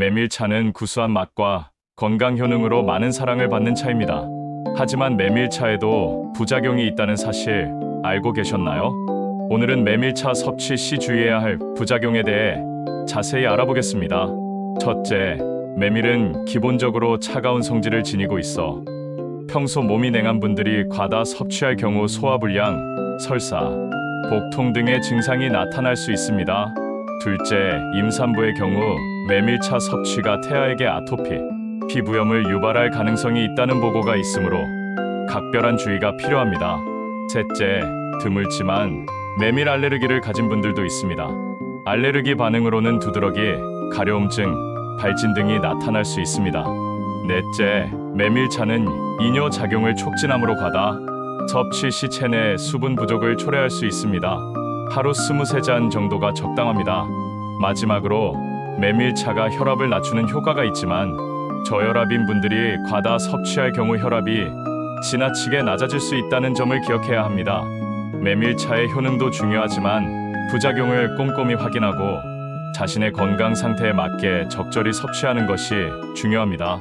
메밀차는 구수한 맛과 건강 효능으로 많은 사랑을 받는 차입니다. 하지만 메밀차에도 부작용이 있다는 사실 알고 계셨나요? 오늘은 메밀차 섭취 시 주의해야 할 부작용에 대해 자세히 알아보겠습니다. 첫째, 메밀은 기본적으로 차가운 성질을 지니고 있어 평소 몸이 냉한 분들이 과다 섭취할 경우 소화불량, 설사, 복통 등의 증상이 나타날 수 있습니다. 둘째, 임산부의 경우 메밀차 섭취가 태아에게 아토피, 피부염을 유발할 가능성이 있다는 보고가 있으므로 각별한 주의가 필요합니다. 셋째, 드물지만 메밀 알레르기를 가진 분들도 있습니다. 알레르기 반응으로는 두드러기, 가려움증, 발진 등이 나타날 수 있습니다. 넷째, 메밀차는 이뇨 작용을 촉진함으로 과다 섭취 시 체내 수분 부족을 초래할 수 있습니다. 하루 23잔 정도가 적당합니다. 마지막으로 메밀차가 혈압을 낮추는 효과가 있지만 저혈압인 분들이 과다 섭취할 경우 혈압이 지나치게 낮아질 수 있다는 점을 기억해야 합니다. 메밀차의 효능도 중요하지만 부작용을 꼼꼼히 확인하고 자신의 건강 상태에 맞게 적절히 섭취하는 것이 중요합니다.